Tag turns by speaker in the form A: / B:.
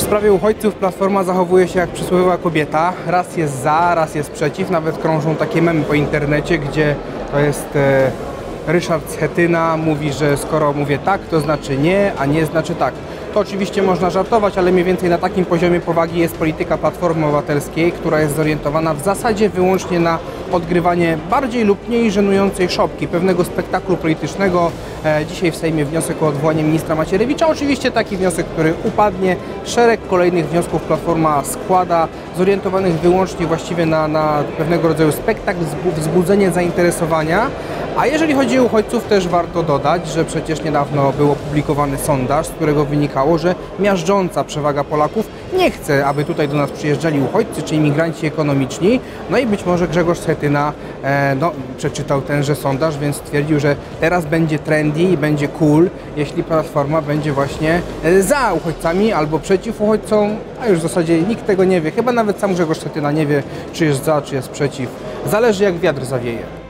A: sprawie uchodźców Platforma zachowuje się jak przysłowiowa kobieta. Raz jest za, raz jest przeciw. Nawet krążą takie memy po internecie, gdzie to jest e, Ryszard Schetyna mówi, że skoro mówię tak, to znaczy nie, a nie znaczy tak. To oczywiście można żartować, ale mniej więcej na takim poziomie powagi jest polityka Platformy Obywatelskiej, która jest zorientowana w zasadzie wyłącznie na odgrywanie bardziej lub mniej żenującej szopki, pewnego spektaklu politycznego. E, dzisiaj w Sejmie wniosek o odwołanie ministra Macierewicza. Oczywiście taki wniosek, który upadnie. Szereg kolejnych wniosków Platforma składa, zorientowanych wyłącznie właściwie na, na pewnego rodzaju spektakl, wzbu- wzbudzenie zainteresowania. A jeżeli chodzi o uchodźców, też warto dodać, że przecież niedawno był opublikowany sondaż, z którego wynikało, że miażdżąca przewaga Polaków nie chce, aby tutaj do nas przyjeżdżali uchodźcy czy imigranci ekonomiczni. No i być może Grzegorz Schetyna e, no, przeczytał tenże sondaż, więc stwierdził, że teraz będzie trendy i będzie cool, jeśli Platforma będzie właśnie e, za uchodźcami albo przeciw uchodźcom, a już w zasadzie nikt tego nie wie. Chyba nawet sam Grzegorz Schetyna nie wie, czy jest za, czy jest przeciw. Zależy jak wiatr zawieje.